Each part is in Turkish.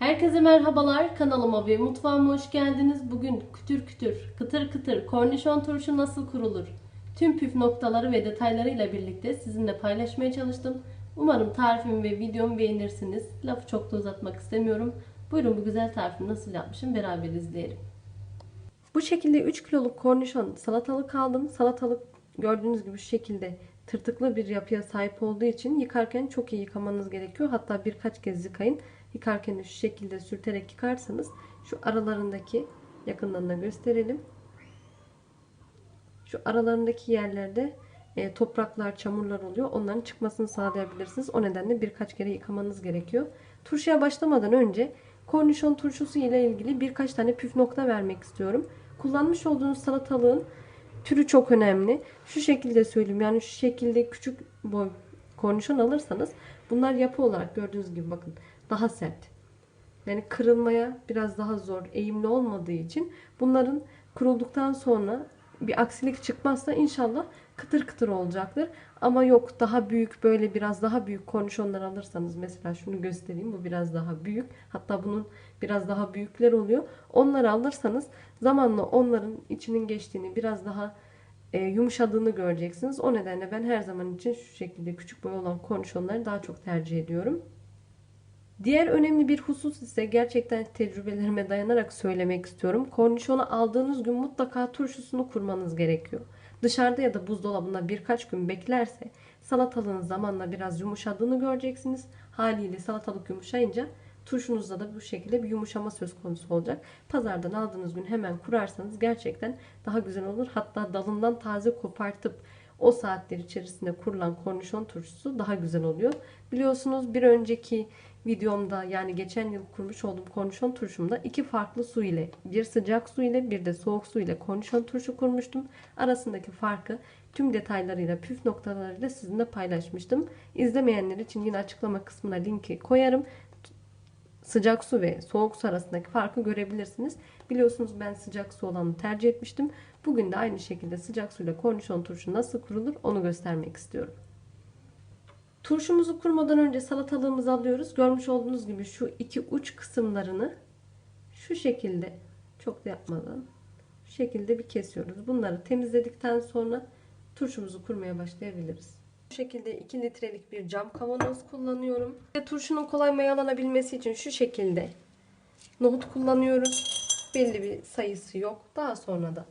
Herkese merhabalar. Kanalıma ve mutfağıma hoş geldiniz. Bugün kütür kütür, kıtır kıtır kornişon turşu nasıl kurulur? Tüm püf noktaları ve detaylarıyla birlikte sizinle paylaşmaya çalıştım. Umarım tarifimi ve videomu beğenirsiniz. Lafı çok da uzatmak istemiyorum. Buyurun bu güzel tarifimi nasıl yapmışım beraber izleyelim. Bu şekilde 3 kiloluk kornişon salatalık aldım. Salatalık gördüğünüz gibi şu şekilde tırtıklı bir yapıya sahip olduğu için yıkarken çok iyi yıkamanız gerekiyor. Hatta birkaç kez yıkayın. Yıkarken de şu şekilde sürterek yıkarsanız şu aralarındaki yakından da gösterelim. Şu aralarındaki yerlerde e, topraklar, çamurlar oluyor. Onların çıkmasını sağlayabilirsiniz. O nedenle birkaç kere yıkamanız gerekiyor. Turşuya başlamadan önce kornişon turşusu ile ilgili birkaç tane püf nokta vermek istiyorum. Kullanmış olduğunuz salatalığın türü çok önemli. Şu şekilde söyleyeyim. Yani şu şekilde küçük boy kornişon alırsanız bunlar yapı olarak gördüğünüz gibi bakın daha sert. Yani kırılmaya biraz daha zor, eğimli olmadığı için bunların kurulduktan sonra bir aksilik çıkmazsa inşallah kıtır kıtır olacaktır. Ama yok daha büyük böyle biraz daha büyük kornişonlar alırsanız mesela şunu göstereyim bu biraz daha büyük. Hatta bunun biraz daha büyükler oluyor. Onları alırsanız zamanla onların içinin geçtiğini biraz daha e, yumuşadığını göreceksiniz. O nedenle ben her zaman için şu şekilde küçük boy olan kornişonları daha çok tercih ediyorum. Diğer önemli bir husus ise gerçekten tecrübelerime dayanarak söylemek istiyorum. Kornişonu aldığınız gün mutlaka turşusunu kurmanız gerekiyor. Dışarıda ya da buzdolabında birkaç gün beklerse salatalığın zamanla biraz yumuşadığını göreceksiniz. Haliyle salatalık yumuşayınca turşunuzda da bu şekilde bir yumuşama söz konusu olacak. Pazardan aldığınız gün hemen kurarsanız gerçekten daha güzel olur. Hatta dalından taze kopartıp o saatler içerisinde kurulan kornişon turşusu daha güzel oluyor. Biliyorsunuz bir önceki videomda yani geçen yıl kurmuş olduğum kornişon turşumda iki farklı su ile bir sıcak su ile bir de soğuk su ile kornişon turşu kurmuştum. Arasındaki farkı tüm detaylarıyla püf noktalarıyla sizinle paylaşmıştım. İzlemeyenler için yine açıklama kısmına linki koyarım. Sıcak su ve soğuk su arasındaki farkı görebilirsiniz. Biliyorsunuz ben sıcak su olanı tercih etmiştim. Bugün de aynı şekilde sıcak suyla kornişon turşu nasıl kurulur onu göstermek istiyorum. Turşumuzu kurmadan önce salatalığımızı alıyoruz. Görmüş olduğunuz gibi şu iki uç kısımlarını şu şekilde çok da yapmadan şu şekilde bir kesiyoruz. Bunları temizledikten sonra turşumuzu kurmaya başlayabiliriz. Bu şekilde 2 litrelik bir cam kavanoz kullanıyorum. Ve turşunun kolay mayalanabilmesi için şu şekilde nohut kullanıyoruz. Belli bir sayısı yok. Daha sonra da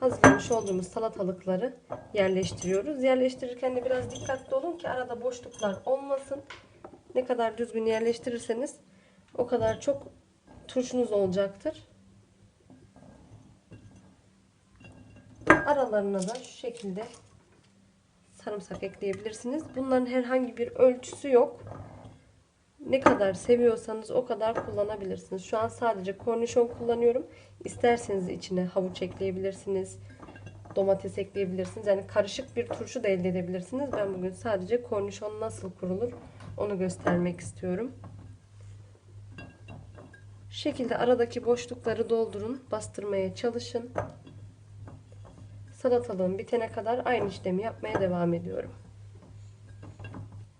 hazırlamış olduğumuz salatalıkları yerleştiriyoruz. Yerleştirirken de biraz dikkatli olun ki arada boşluklar olmasın. Ne kadar düzgün yerleştirirseniz o kadar çok turşunuz olacaktır. Aralarına da şu şekilde sarımsak ekleyebilirsiniz. Bunların herhangi bir ölçüsü yok. Ne kadar seviyorsanız o kadar kullanabilirsiniz. Şu an sadece kornişon kullanıyorum. İsterseniz içine havuç ekleyebilirsiniz. Domates ekleyebilirsiniz. Yani karışık bir turşu da elde edebilirsiniz. Ben bugün sadece kornişon nasıl kurulur onu göstermek istiyorum. Şu şekilde aradaki boşlukları doldurun. Bastırmaya çalışın. Salatalığım bitene kadar aynı işlemi yapmaya devam ediyorum.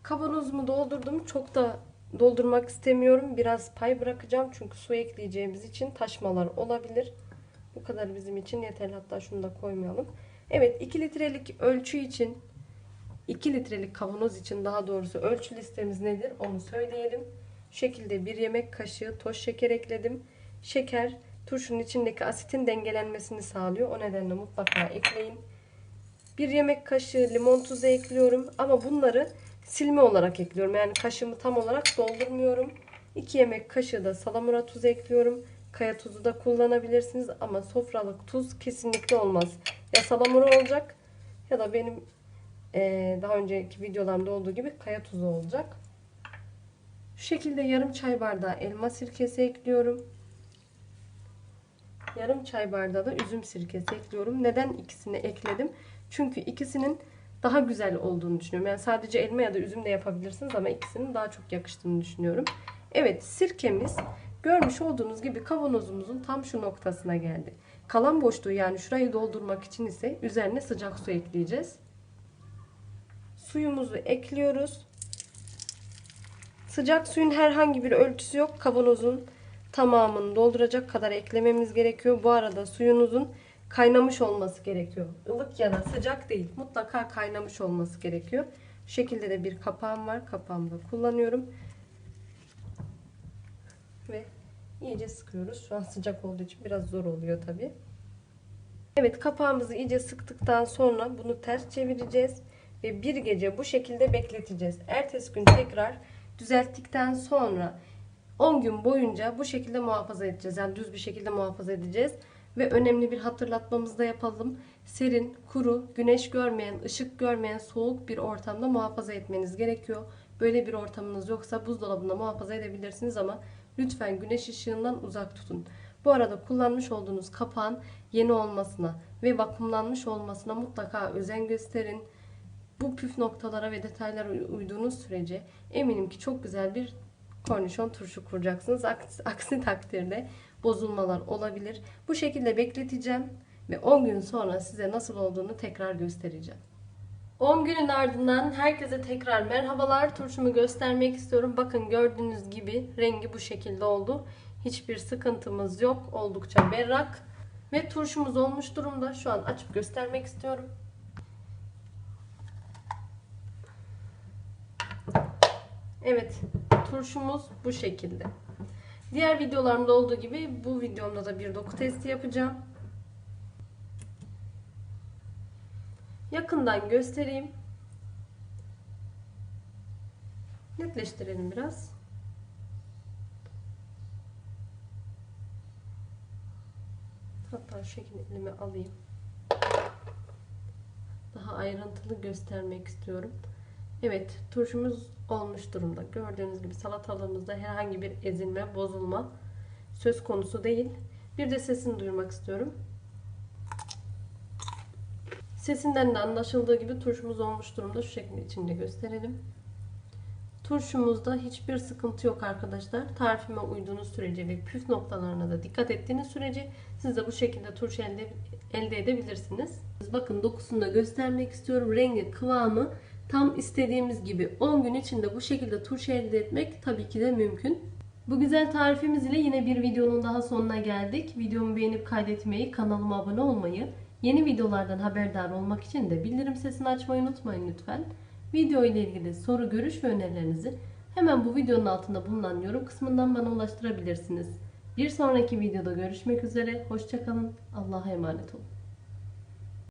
Kavanozumu doldurdum. Çok da doldurmak istemiyorum. Biraz pay bırakacağım. Çünkü su ekleyeceğimiz için taşmalar olabilir. Bu kadar bizim için yeterli. Hatta şunu da koymayalım. Evet 2 litrelik ölçü için 2 litrelik kavanoz için daha doğrusu ölçü listemiz nedir onu söyleyelim. Şu şekilde bir yemek kaşığı toz şeker ekledim. Şeker turşunun içindeki asitin dengelenmesini sağlıyor. O nedenle mutlaka ekleyin. Bir yemek kaşığı limon tuzu ekliyorum. Ama bunları silme olarak ekliyorum. Yani kaşığımı tam olarak doldurmuyorum. 2 yemek kaşığı da salamura tuzu ekliyorum. Kaya tuzu da kullanabilirsiniz ama sofralık tuz kesinlikle olmaz. Ya salamura olacak ya da benim ee, daha önceki videolarımda olduğu gibi kaya tuzu olacak. Şu şekilde yarım çay bardağı elma sirkesi ekliyorum. Yarım çay bardağı da üzüm sirkesi ekliyorum. Neden ikisini ekledim? Çünkü ikisinin daha güzel olduğunu düşünüyorum. Yani sadece elma ya da üzüm de yapabilirsiniz ama ikisinin daha çok yakıştığını düşünüyorum. Evet sirkemiz görmüş olduğunuz gibi kavanozumuzun tam şu noktasına geldi. Kalan boşluğu yani şurayı doldurmak için ise üzerine sıcak su ekleyeceğiz. Suyumuzu ekliyoruz. Sıcak suyun herhangi bir ölçüsü yok. Kavanozun tamamını dolduracak kadar eklememiz gerekiyor. Bu arada suyunuzun kaynamış olması gerekiyor. Ilık ya da sıcak değil. Mutlaka kaynamış olması gerekiyor. Şu şekilde de bir kapağım var. Kapağımı da kullanıyorum. Ve iyice sıkıyoruz. Şu an sıcak olduğu için biraz zor oluyor tabi. Evet kapağımızı iyice sıktıktan sonra bunu ters çevireceğiz. Ve bir gece bu şekilde bekleteceğiz. Ertesi gün tekrar düzelttikten sonra 10 gün boyunca bu şekilde muhafaza edeceğiz. Yani düz bir şekilde muhafaza edeceğiz. Ve önemli bir hatırlatmamızı da yapalım. Serin, kuru, güneş görmeyen, ışık görmeyen, soğuk bir ortamda muhafaza etmeniz gerekiyor. Böyle bir ortamınız yoksa buzdolabında muhafaza edebilirsiniz ama lütfen güneş ışığından uzak tutun. Bu arada kullanmış olduğunuz kapağın yeni olmasına ve vakumlanmış olmasına mutlaka özen gösterin. Bu püf noktalara ve detaylara uyduğunuz sürece eminim ki çok güzel bir kornişon turşu kuracaksınız. Aksi, aksi takdirde bozulmalar olabilir. Bu şekilde bekleteceğim ve 10 gün sonra size nasıl olduğunu tekrar göstereceğim. 10 günün ardından herkese tekrar merhabalar. Turşumu göstermek istiyorum. Bakın gördüğünüz gibi rengi bu şekilde oldu. Hiçbir sıkıntımız yok. Oldukça berrak. Ve turşumuz olmuş durumda. Şu an açıp göstermek istiyorum. Evet, turşumuz bu şekilde. Diğer videolarımda olduğu gibi bu videomda da bir doku testi yapacağım. Yakından göstereyim. Netleştirelim biraz. Hatta şu alayım. Daha ayrıntılı göstermek istiyorum. Evet, turşumuz olmuş durumda. Gördüğünüz gibi salatalığımızda herhangi bir ezilme, bozulma söz konusu değil. Bir de sesini duyurmak istiyorum. Sesinden de anlaşıldığı gibi turşumuz olmuş durumda. Şu şekilde içinde gösterelim. Turşumuzda hiçbir sıkıntı yok arkadaşlar. Tarifime uyduğunuz sürece ve püf noktalarına da dikkat ettiğiniz sürece siz de bu şekilde turşu elde, elde edebilirsiniz. Bakın dokusunu da göstermek istiyorum. Rengi, kıvamı tam istediğimiz gibi 10 gün içinde bu şekilde turşu elde etmek tabii ki de mümkün. Bu güzel tarifimiz ile yine bir videonun daha sonuna geldik. Videomu beğenip kaydetmeyi, kanalıma abone olmayı, yeni videolardan haberdar olmak için de bildirim sesini açmayı unutmayın lütfen. Video ile ilgili soru, görüş ve önerilerinizi hemen bu videonun altında bulunan yorum kısmından bana ulaştırabilirsiniz. Bir sonraki videoda görüşmek üzere. Hoşçakalın. Allah'a emanet olun.